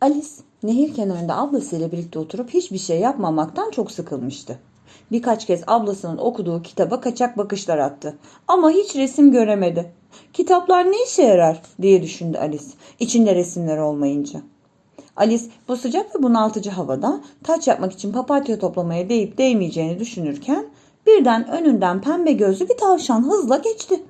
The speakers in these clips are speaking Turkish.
Alice nehir kenarında ablasıyla birlikte oturup hiçbir şey yapmamaktan çok sıkılmıştı. Birkaç kez ablasının okuduğu kitaba kaçak bakışlar attı. Ama hiç resim göremedi. Kitaplar ne işe yarar diye düşündü Alice. İçinde resimler olmayınca. Alice bu sıcak ve bunaltıcı havada taç yapmak için papatya toplamaya değip değmeyeceğini düşünürken birden önünden pembe gözlü bir tavşan hızla geçti.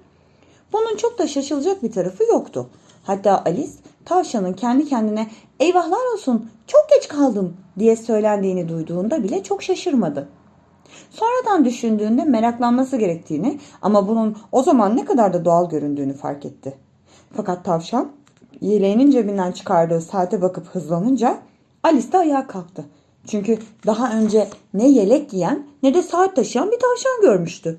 Bunun çok da şaşılacak bir tarafı yoktu. Hatta Alice tavşanın kendi kendine eyvahlar olsun çok geç kaldım diye söylendiğini duyduğunda bile çok şaşırmadı. Sonradan düşündüğünde meraklanması gerektiğini ama bunun o zaman ne kadar da doğal göründüğünü fark etti. Fakat tavşan yeleğinin cebinden çıkardığı saate bakıp hızlanınca Alice de ayağa kalktı. Çünkü daha önce ne yelek giyen ne de saat taşıyan bir tavşan görmüştü.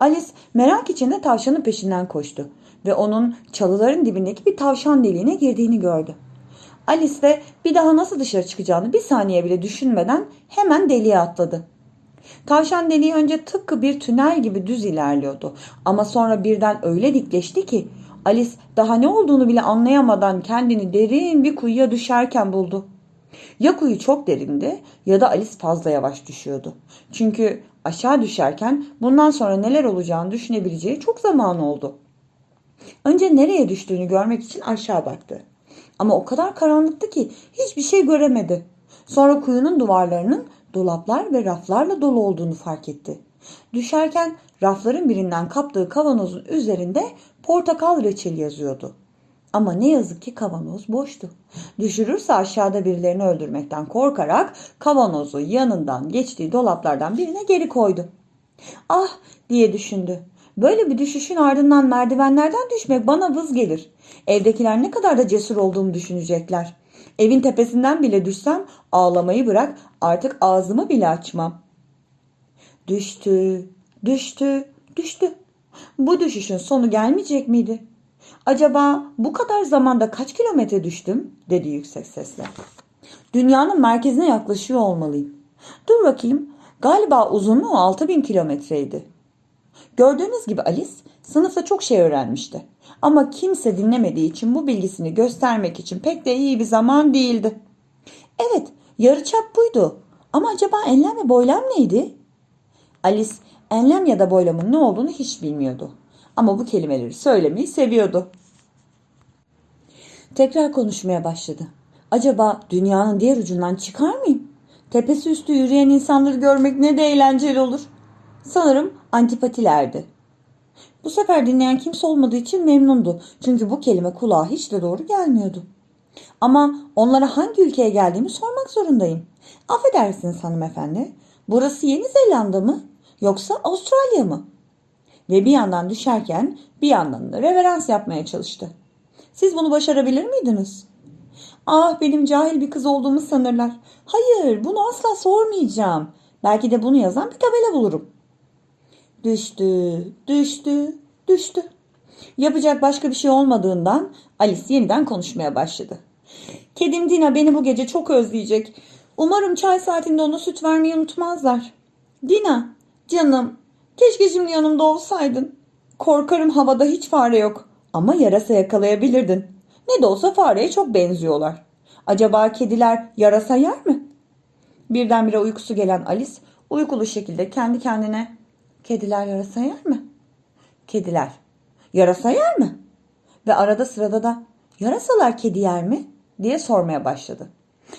Alice merak içinde tavşanın peşinden koştu ve onun çalıların dibindeki bir tavşan deliğine girdiğini gördü. Alice de bir daha nasıl dışarı çıkacağını bir saniye bile düşünmeden hemen deliğe atladı. Tavşan deliği önce tıpkı bir tünel gibi düz ilerliyordu ama sonra birden öyle dikleşti ki Alice daha ne olduğunu bile anlayamadan kendini derin bir kuyuya düşerken buldu. Ya kuyu çok derindi ya da Alice fazla yavaş düşüyordu. Çünkü aşağı düşerken bundan sonra neler olacağını düşünebileceği çok zaman oldu. Önce nereye düştüğünü görmek için aşağı baktı. Ama o kadar karanlıktı ki hiçbir şey göremedi. Sonra kuyunun duvarlarının dolaplar ve raflarla dolu olduğunu fark etti. Düşerken rafların birinden kaptığı kavanozun üzerinde portakal reçeli yazıyordu. Ama ne yazık ki kavanoz boştu. Düşürürse aşağıda birilerini öldürmekten korkarak kavanozu yanından geçtiği dolaplardan birine geri koydu. Ah diye düşündü. Böyle bir düşüşün ardından merdivenlerden düşmek bana vız gelir. Evdekiler ne kadar da cesur olduğumu düşünecekler. Evin tepesinden bile düşsem ağlamayı bırak artık ağzımı bile açmam. Düştü, düştü, düştü. Bu düşüşün sonu gelmeyecek miydi? Acaba bu kadar zamanda kaç kilometre düştüm? dedi yüksek sesle. Dünyanın merkezine yaklaşıyor olmalıyım. Dur bakayım. Galiba uzunluğu 6000 kilometreydi. Gördüğünüz gibi Alice sınıfta çok şey öğrenmişti. Ama kimse dinlemediği için bu bilgisini göstermek için pek de iyi bir zaman değildi. Evet, yarıçap buydu. Ama acaba enlem ve boylam neydi? Alice enlem ya da boylamın ne olduğunu hiç bilmiyordu. Ama bu kelimeleri söylemeyi seviyordu. Tekrar konuşmaya başladı. Acaba dünyanın diğer ucundan çıkar mıyım? Tepesi üstü yürüyen insanları görmek ne de eğlenceli olur. Sanırım antipatilerdi. Bu sefer dinleyen kimse olmadığı için memnundu. Çünkü bu kelime kulağa hiç de doğru gelmiyordu. Ama onlara hangi ülkeye geldiğimi sormak zorundayım. Affedersiniz hanımefendi. Burası Yeni Zelanda mı? Yoksa Avustralya mı? Ve bir yandan düşerken bir yandan da reverans yapmaya çalıştı. Siz bunu başarabilir miydiniz? Ah benim cahil bir kız olduğumu sanırlar. Hayır bunu asla sormayacağım. Belki de bunu yazan bir tabela bulurum. Düştü, düştü, düştü. Yapacak başka bir şey olmadığından Alice yeniden konuşmaya başladı. Kedim Dina beni bu gece çok özleyecek. Umarım çay saatinde ona süt vermeyi unutmazlar. Dina, canım, keşke şimdi yanımda olsaydın. Korkarım havada hiç fare yok. Ama yarasa yakalayabilirdin. Ne de olsa fareye çok benziyorlar. Acaba kediler yarasa yer mi? Birdenbire uykusu gelen Alice uykulu şekilde kendi kendine Kediler yarasa yer mi? Kediler yarasa yer mi? Ve arada sırada da yarasalar kedi yer mi? diye sormaya başladı.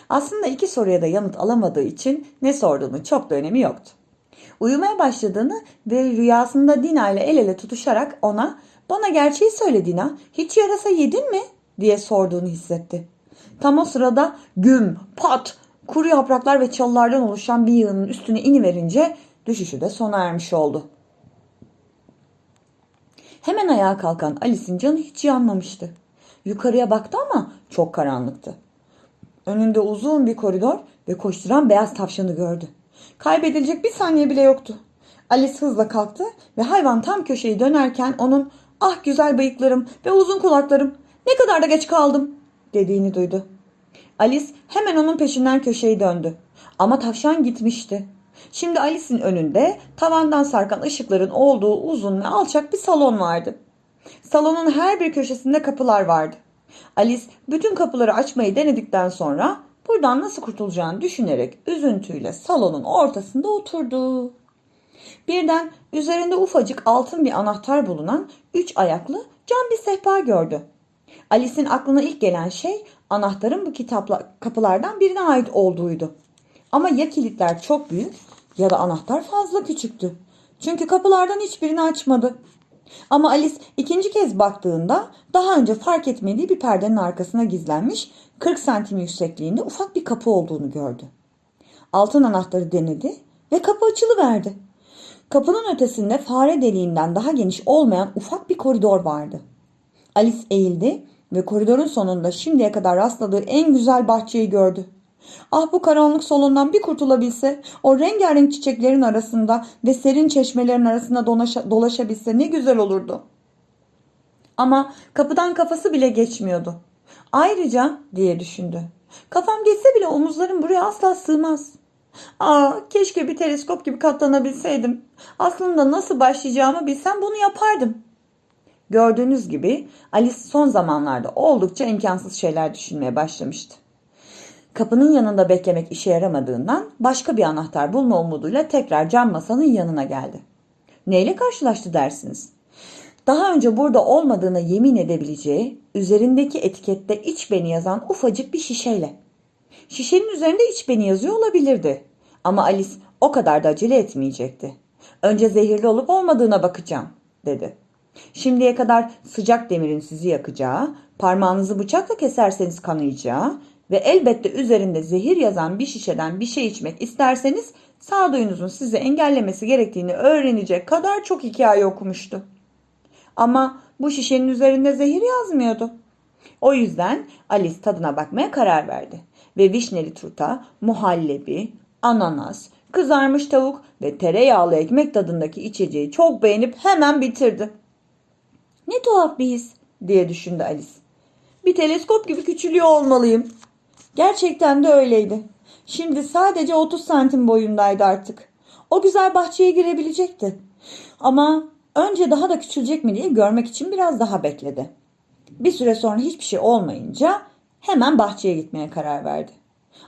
Aslında iki soruya da yanıt alamadığı için ne sorduğunu çok da önemi yoktu. Uyumaya başladığını ve rüyasında Dina ile el ele tutuşarak ona bana gerçeği söyle Dina hiç yarasa yedin mi diye sorduğunu hissetti. Tam o sırada güm, pat, kuru yapraklar ve çalılardan oluşan bir yığının üstüne iniverince düşüşü de sona ermiş oldu. Hemen ayağa kalkan Alice'in canı hiç yanmamıştı. Yukarıya baktı ama çok karanlıktı. Önünde uzun bir koridor ve koşturan beyaz tavşanı gördü. Kaybedilecek bir saniye bile yoktu. Alice hızla kalktı ve hayvan tam köşeyi dönerken onun ah güzel bıyıklarım ve uzun kulaklarım ne kadar da geç kaldım dediğini duydu. Alice hemen onun peşinden köşeyi döndü. Ama tavşan gitmişti. Şimdi Alice'in önünde tavandan sarkan ışıkların olduğu uzun ve alçak bir salon vardı. Salonun her bir köşesinde kapılar vardı. Alice bütün kapıları açmayı denedikten sonra buradan nasıl kurtulacağını düşünerek üzüntüyle salonun ortasında oturdu. Birden üzerinde ufacık altın bir anahtar bulunan üç ayaklı cam bir sehpa gördü. Alice'in aklına ilk gelen şey anahtarın bu kitapla kapılardan birine ait olduğuydu. Ama ya kilitler çok büyük ya da anahtar fazla küçüktü. Çünkü kapılardan hiçbirini açmadı. Ama Alice ikinci kez baktığında daha önce fark etmediği bir perdenin arkasına gizlenmiş 40 santim yüksekliğinde ufak bir kapı olduğunu gördü. Altın anahtarı denedi ve kapı açılıverdi. Kapının ötesinde fare deliğinden daha geniş olmayan ufak bir koridor vardı. Alice eğildi ve koridorun sonunda şimdiye kadar rastladığı en güzel bahçeyi gördü. Ah bu karanlık salondan bir kurtulabilse, o rengarenk çiçeklerin arasında ve serin çeşmelerin arasında dolaşa, dolaşabilse ne güzel olurdu. Ama kapıdan kafası bile geçmiyordu. Ayrıca diye düşündü. Kafam geçse bile omuzlarım buraya asla sığmaz. Aa, keşke bir teleskop gibi katlanabilseydim. Aslında nasıl başlayacağımı bilsem bunu yapardım. Gördüğünüz gibi Alice son zamanlarda oldukça imkansız şeyler düşünmeye başlamıştı. Kapının yanında beklemek işe yaramadığından başka bir anahtar bulma umuduyla tekrar cam masanın yanına geldi. Neyle karşılaştı dersiniz? Daha önce burada olmadığına yemin edebileceği, üzerindeki etikette iç beni yazan ufacık bir şişeyle. Şişenin üzerinde iç beni yazıyor olabilirdi. Ama Alice o kadar da acele etmeyecekti. Önce zehirli olup olmadığına bakacağım, dedi. Şimdiye kadar sıcak demirin sizi yakacağı, parmağınızı bıçakla keserseniz kanayacağı ve elbette üzerinde zehir yazan bir şişeden bir şey içmek isterseniz sağduyunuzun sizi engellemesi gerektiğini öğrenecek kadar çok hikaye okumuştu. Ama bu şişenin üzerinde zehir yazmıyordu. O yüzden Alice tadına bakmaya karar verdi ve vişneli turta, muhallebi, ananas, kızarmış tavuk ve tereyağlı ekmek tadındaki içeceği çok beğenip hemen bitirdi. Ne tuhaf bir his diye düşündü Alice. Bir teleskop gibi küçülüyor olmalıyım. Gerçekten de öyleydi. Şimdi sadece 30 santim boyundaydı artık. O güzel bahçeye girebilecekti. Ama önce daha da küçülecek mi diye görmek için biraz daha bekledi. Bir süre sonra hiçbir şey olmayınca hemen bahçeye gitmeye karar verdi.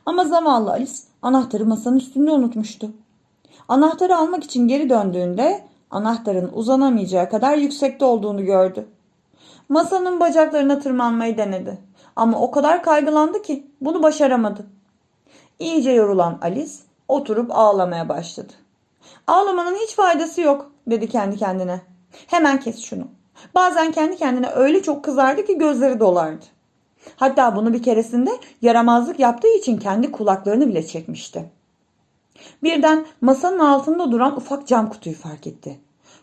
Ama zavallı Alice anahtarı masanın üstünde unutmuştu. Anahtarı almak için geri döndüğünde anahtarın uzanamayacağı kadar yüksekte olduğunu gördü. Masanın bacaklarına tırmanmayı denedi. Ama o kadar kaygılandı ki bunu başaramadı. İyice yorulan Alice oturup ağlamaya başladı. Ağlamanın hiç faydası yok dedi kendi kendine. Hemen kes şunu. Bazen kendi kendine öyle çok kızardı ki gözleri dolardı. Hatta bunu bir keresinde yaramazlık yaptığı için kendi kulaklarını bile çekmişti. Birden masanın altında duran ufak cam kutuyu fark etti.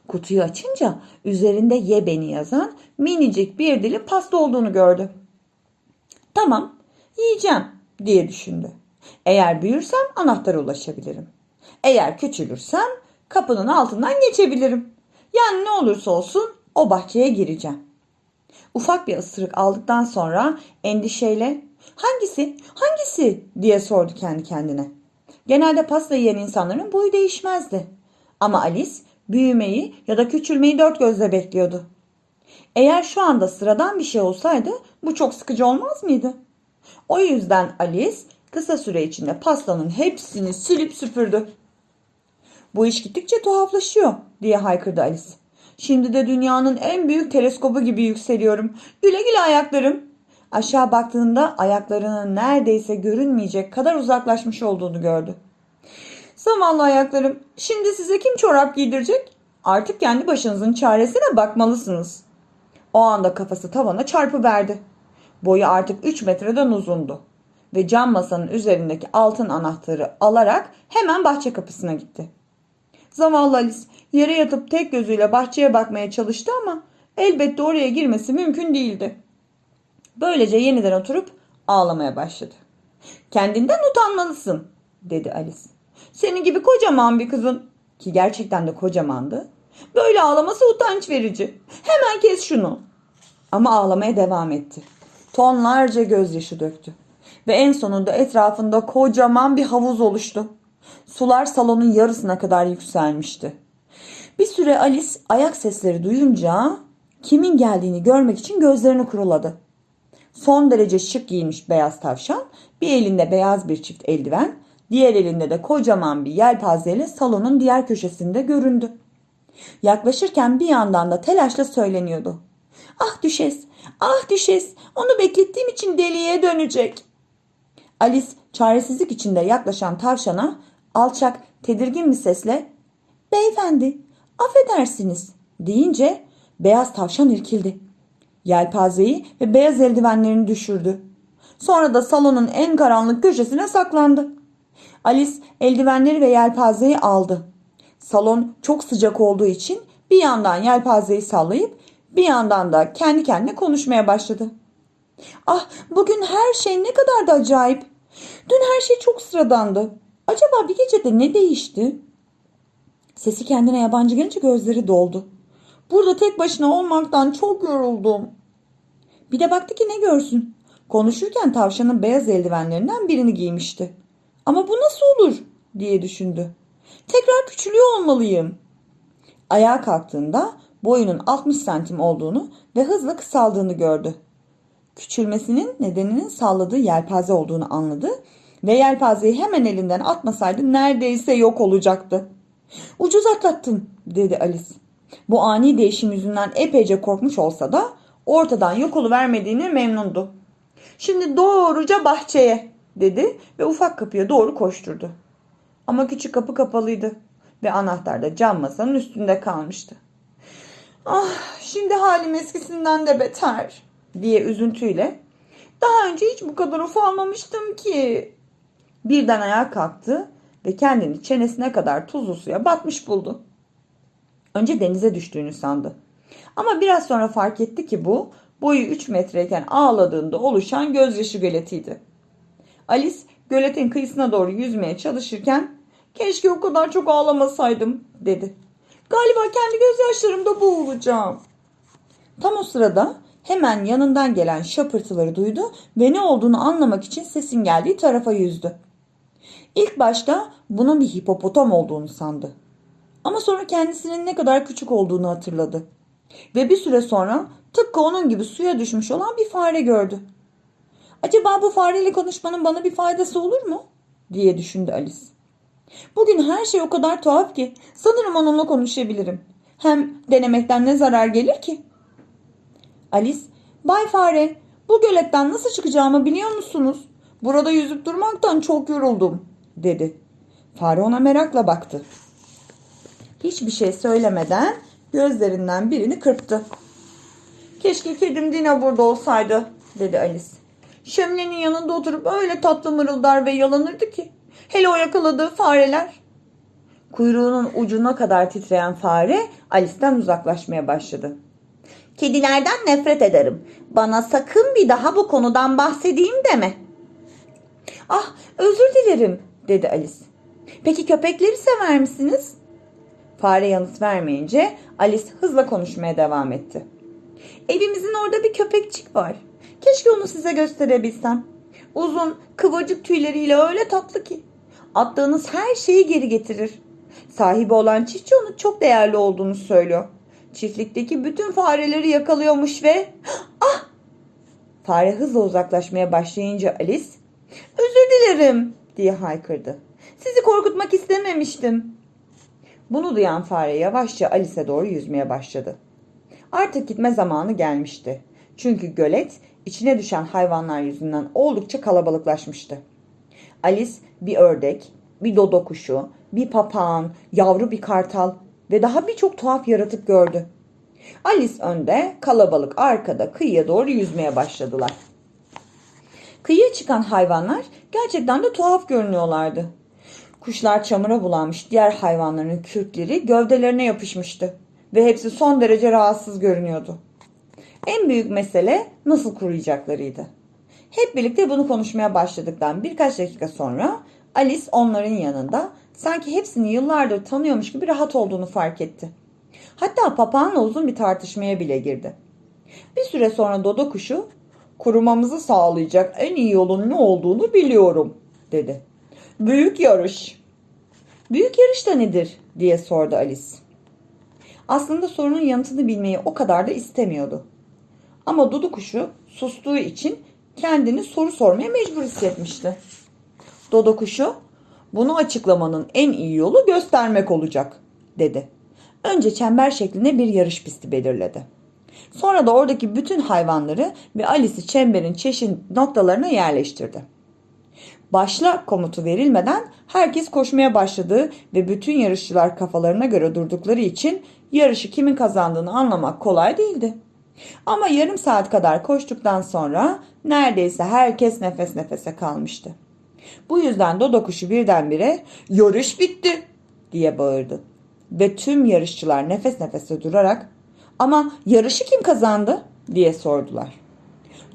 Kutuyu açınca üzerinde ye beni yazan minicik bir dilim pasta olduğunu gördü. Tamam, yiyeceğim diye düşündü. Eğer büyürsem anahtara ulaşabilirim. Eğer küçülürsem kapının altından geçebilirim. Yani ne olursa olsun o bahçeye gireceğim. Ufak bir ısırık aldıktan sonra endişeyle hangisi hangisi diye sordu kendi kendine. Genelde pasta yiyen insanların boyu değişmezdi. Ama Alice büyümeyi ya da küçülmeyi dört gözle bekliyordu. Eğer şu anda sıradan bir şey olsaydı bu çok sıkıcı olmaz mıydı? O yüzden Alice kısa süre içinde pastanın hepsini silip süpürdü. Bu iş gittikçe tuhaflaşıyor diye haykırdı Alice. Şimdi de dünyanın en büyük teleskobu gibi yükseliyorum. Güle güle ayaklarım. Aşağı baktığında ayaklarının neredeyse görünmeyecek kadar uzaklaşmış olduğunu gördü. Zavallı ayaklarım. Şimdi size kim çorap giydirecek? Artık kendi başınızın çaresine bakmalısınız. O anda kafası tavana çarpıverdi. Boyu artık 3 metreden uzundu. Ve cam masanın üzerindeki altın anahtarı alarak hemen bahçe kapısına gitti. Zavallı Alice yere yatıp tek gözüyle bahçeye bakmaya çalıştı ama elbette oraya girmesi mümkün değildi. Böylece yeniden oturup ağlamaya başladı. Kendinden utanmalısın dedi Alice. Senin gibi kocaman bir kızın ki gerçekten de kocamandı. Böyle ağlaması utanç verici. Hemen kes şunu. Ama ağlamaya devam etti. Tonlarca gözyaşı döktü. Ve en sonunda etrafında kocaman bir havuz oluştu. Sular salonun yarısına kadar yükselmişti. Bir süre Alice ayak sesleri duyunca kimin geldiğini görmek için gözlerini kuruladı. Son derece şık giyinmiş beyaz tavşan, bir elinde beyaz bir çift eldiven, diğer elinde de kocaman bir yelpazeyle salonun diğer köşesinde göründü. Yaklaşırken bir yandan da telaşla söyleniyordu. Ah düşes, ah düşes, onu beklettiğim için deliye dönecek. Alice çaresizlik içinde yaklaşan tavşana alçak, tedirgin bir sesle ''Beyefendi, affedersiniz'' deyince beyaz tavşan irkildi. Yelpazeyi ve beyaz eldivenlerini düşürdü. Sonra da salonun en karanlık köşesine saklandı. Alice eldivenleri ve yelpazeyi aldı. Salon çok sıcak olduğu için bir yandan yelpazeyi sallayıp bir yandan da kendi kendine konuşmaya başladı. Ah bugün her şey ne kadar da acayip. Dün her şey çok sıradandı. Acaba bir gecede ne değişti? Sesi kendine yabancı gelince gözleri doldu. Burada tek başına olmaktan çok yoruldum. Bir de baktı ki ne görsün. Konuşurken tavşanın beyaz eldivenlerinden birini giymişti. Ama bu nasıl olur diye düşündü. Tekrar küçülüyor olmalıyım. Ayağa kalktığında boyunun 60 santim olduğunu ve hızla kısaldığını gördü. Küçülmesinin nedeninin salladığı yelpaze olduğunu anladı ve yelpazeyi hemen elinden atmasaydı neredeyse yok olacaktı. Ucuz atlattın dedi Alice. Bu ani değişim yüzünden epeyce korkmuş olsa da ortadan yok oluvermediğine memnundu. Şimdi doğruca bahçeye dedi ve ufak kapıya doğru koşturdu. Ama küçük kapı kapalıydı ve anahtar da cam masanın üstünde kalmıştı. Ah şimdi halim eskisinden de beter diye üzüntüyle daha önce hiç bu kadar ufalmamıştım ki. Birden ayağa kalktı ve kendini çenesine kadar tuzlu suya batmış buldu. Önce denize düştüğünü sandı. Ama biraz sonra fark etti ki bu boyu 3 metreyken ağladığında oluşan gözyaşı göletiydi. Alice göletin kıyısına doğru yüzmeye çalışırken keşke o kadar çok ağlamasaydım dedi. Galiba kendi gözyaşlarımda boğulacağım. Tam o sırada hemen yanından gelen şapırtıları duydu ve ne olduğunu anlamak için sesin geldiği tarafa yüzdü. İlk başta bunun bir hipopotam olduğunu sandı. Ama sonra kendisinin ne kadar küçük olduğunu hatırladı. Ve bir süre sonra tıpkı onun gibi suya düşmüş olan bir fare gördü. Acaba bu fareyle konuşmanın bana bir faydası olur mu? diye düşündü Alice. Bugün her şey o kadar tuhaf ki sanırım onunla konuşabilirim. Hem denemekten ne zarar gelir ki? Alice, Bay Fare, bu göletten nasıl çıkacağımı biliyor musunuz? Burada yüzüp durmaktan çok yoruldum, dedi. Fare ona merakla baktı. Hiçbir şey söylemeden gözlerinden birini kırptı. Keşke kedim Dina burada olsaydı, dedi Alice. Şöminenin yanında oturup öyle tatlı mırıldar ve yalanırdı ki. Hele o yakaladığı fareler. Kuyruğunun ucuna kadar titreyen fare Alice'den uzaklaşmaya başladı. Kedilerden nefret ederim. Bana sakın bir daha bu konudan bahsedeyim deme. Ah özür dilerim dedi Alice. Peki köpekleri sever misiniz? Fare yanıt vermeyince Alice hızla konuşmaya devam etti. Evimizin orada bir köpekçik var. Keşke onu size gösterebilsem. Uzun, kıvırcık tüyleriyle öyle tatlı ki. Attığınız her şeyi geri getirir. Sahibi olan çiftçi onun çok değerli olduğunu söylüyor. Çiftlikteki bütün fareleri yakalıyormuş ve... Ah! Fare hızla uzaklaşmaya başlayınca Alice... Özür dilerim diye haykırdı. Sizi korkutmak istememiştim. Bunu duyan fare yavaşça Alice'e doğru yüzmeye başladı. Artık gitme zamanı gelmişti. Çünkü gölet içine düşen hayvanlar yüzünden oldukça kalabalıklaşmıştı. Alice bir ördek, bir dodo kuşu, bir papağan, yavru bir kartal ve daha birçok tuhaf yaratık gördü. Alice önde, kalabalık arkada kıyıya doğru yüzmeye başladılar. Kıyıya çıkan hayvanlar gerçekten de tuhaf görünüyorlardı. Kuşlar çamura bulanmış diğer hayvanların kürkleri gövdelerine yapışmıştı ve hepsi son derece rahatsız görünüyordu. En büyük mesele nasıl kuruyacaklarıydı. Hep birlikte bunu konuşmaya başladıktan birkaç dakika sonra Alice onların yanında sanki hepsini yıllardır tanıyormuş gibi rahat olduğunu fark etti. Hatta papağanla uzun bir tartışmaya bile girdi. Bir süre sonra dodo kuşu kurumamızı sağlayacak en iyi yolun ne olduğunu biliyorum dedi. Büyük yarış. Büyük yarış da nedir diye sordu Alice. Aslında sorunun yanıtını bilmeyi o kadar da istemiyordu. Ama dudu kuşu sustuğu için kendini soru sormaya mecbur hissetmişti. Dodo kuşu, bunu açıklamanın en iyi yolu göstermek olacak, dedi. Önce çember şeklinde bir yarış pisti belirledi. Sonra da oradaki bütün hayvanları ve Alice'i çemberin çeşitli noktalarına yerleştirdi. Başla komutu verilmeden herkes koşmaya başladı ve bütün yarışçılar kafalarına göre durdukları için yarışı kimin kazandığını anlamak kolay değildi. Ama yarım saat kadar koştuktan sonra neredeyse herkes nefes nefese kalmıştı. Bu yüzden Dodo kuşu birdenbire yarış bitti diye bağırdı. Ve tüm yarışçılar nefes nefese durarak ama yarışı kim kazandı diye sordular.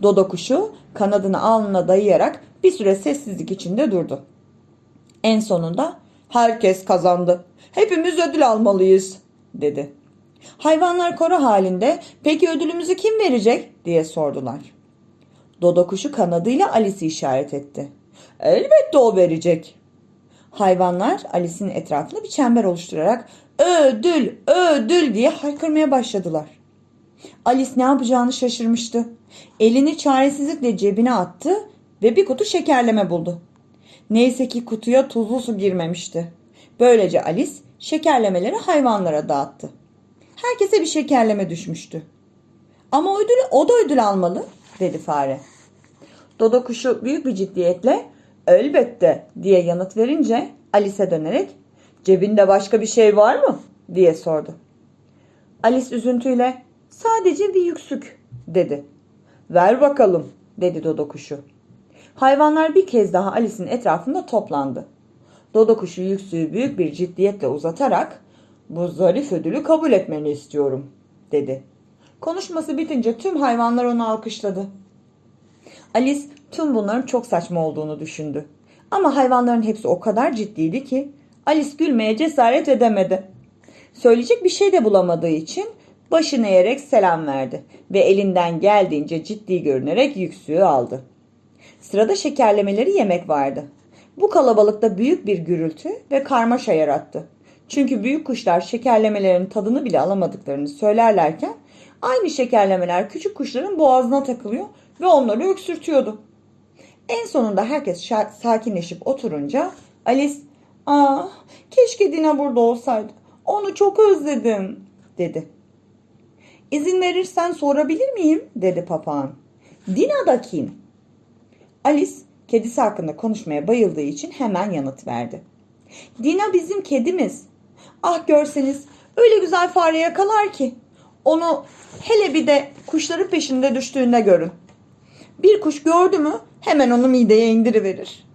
Dodo kuşu kanadını alnına dayayarak bir süre sessizlik içinde durdu. En sonunda herkes kazandı. Hepimiz ödül almalıyız dedi. Hayvanlar koro halinde peki ödülümüzü kim verecek diye sordular. Dodo kuşu kanadıyla Alice'i işaret etti. Elbette o verecek. Hayvanlar Alice'in etrafında bir çember oluşturarak ödül ödül diye haykırmaya başladılar. Alice ne yapacağını şaşırmıştı. Elini çaresizlikle cebine attı ve bir kutu şekerleme buldu. Neyse ki kutuya tuzlu su girmemişti. Böylece Alice şekerlemeleri hayvanlara dağıttı. Herkese bir şekerleme düşmüştü. Ama ödülü, o da ödül almalı dedi fare. Dodo kuşu büyük bir ciddiyetle elbette diye yanıt verince Alice'e dönerek cebinde başka bir şey var mı diye sordu. Alice üzüntüyle sadece bir yüksük dedi. Ver bakalım dedi Dodo kuşu. Hayvanlar bir kez daha Alice'in etrafında toplandı. Dodo kuşu yüksüğü büyük bir ciddiyetle uzatarak bu zarif ödülü kabul etmeni istiyorum dedi. Konuşması bitince tüm hayvanlar onu alkışladı. Alice tüm bunların çok saçma olduğunu düşündü. Ama hayvanların hepsi o kadar ciddiydi ki Alice gülmeye cesaret edemedi. Söyleyecek bir şey de bulamadığı için başını eğerek selam verdi ve elinden geldiğince ciddi görünerek yüksüğü aldı. Sırada şekerlemeleri yemek vardı. Bu kalabalıkta büyük bir gürültü ve karmaşa yarattı. Çünkü büyük kuşlar şekerlemelerin tadını bile alamadıklarını söylerlerken aynı şekerlemeler küçük kuşların boğazına takılıyor ve onları öksürtüyordu. En sonunda herkes sakinleşip oturunca Alice "Ah, keşke Dina burada olsaydı. Onu çok özledim." dedi. "İzin verirsen sorabilir miyim?" dedi papağan. "Dina da kim?" Alice kedisi hakkında konuşmaya bayıldığı için hemen yanıt verdi. Dina bizim kedimiz. Ah görseniz öyle güzel fare yakalar ki. Onu hele bir de kuşların peşinde düştüğünde görün. Bir kuş gördü mü hemen onu mideye indiriverir.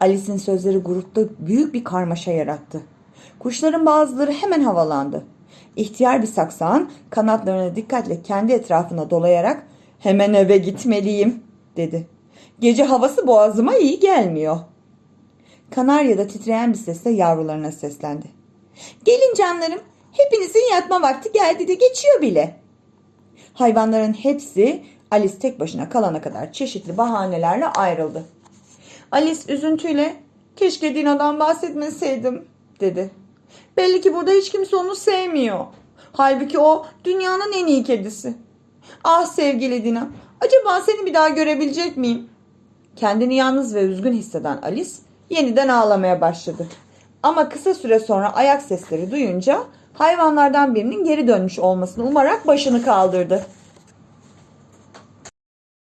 Alice'in sözleri grupta büyük bir karmaşa yarattı. Kuşların bazıları hemen havalandı. İhtiyar bir saksağın kanatlarını dikkatle kendi etrafına dolayarak hemen eve gitmeliyim dedi. Gece havası boğazıma iyi gelmiyor. Kanarya da titreyen bir sesle yavrularına seslendi. Gelin canlarım, hepinizin yatma vakti geldi de geçiyor bile. Hayvanların hepsi Alice tek başına kalana kadar çeşitli bahanelerle ayrıldı. Alice üzüntüyle keşke Dina'dan bahsetmeseydim dedi. Belli ki burada hiç kimse onu sevmiyor. Halbuki o dünyanın en iyi kedisi. Ah sevgili Dina, acaba seni bir daha görebilecek miyim? Kendini yalnız ve üzgün hisseden Alice yeniden ağlamaya başladı. Ama kısa süre sonra ayak sesleri duyunca hayvanlardan birinin geri dönmüş olmasını umarak başını kaldırdı.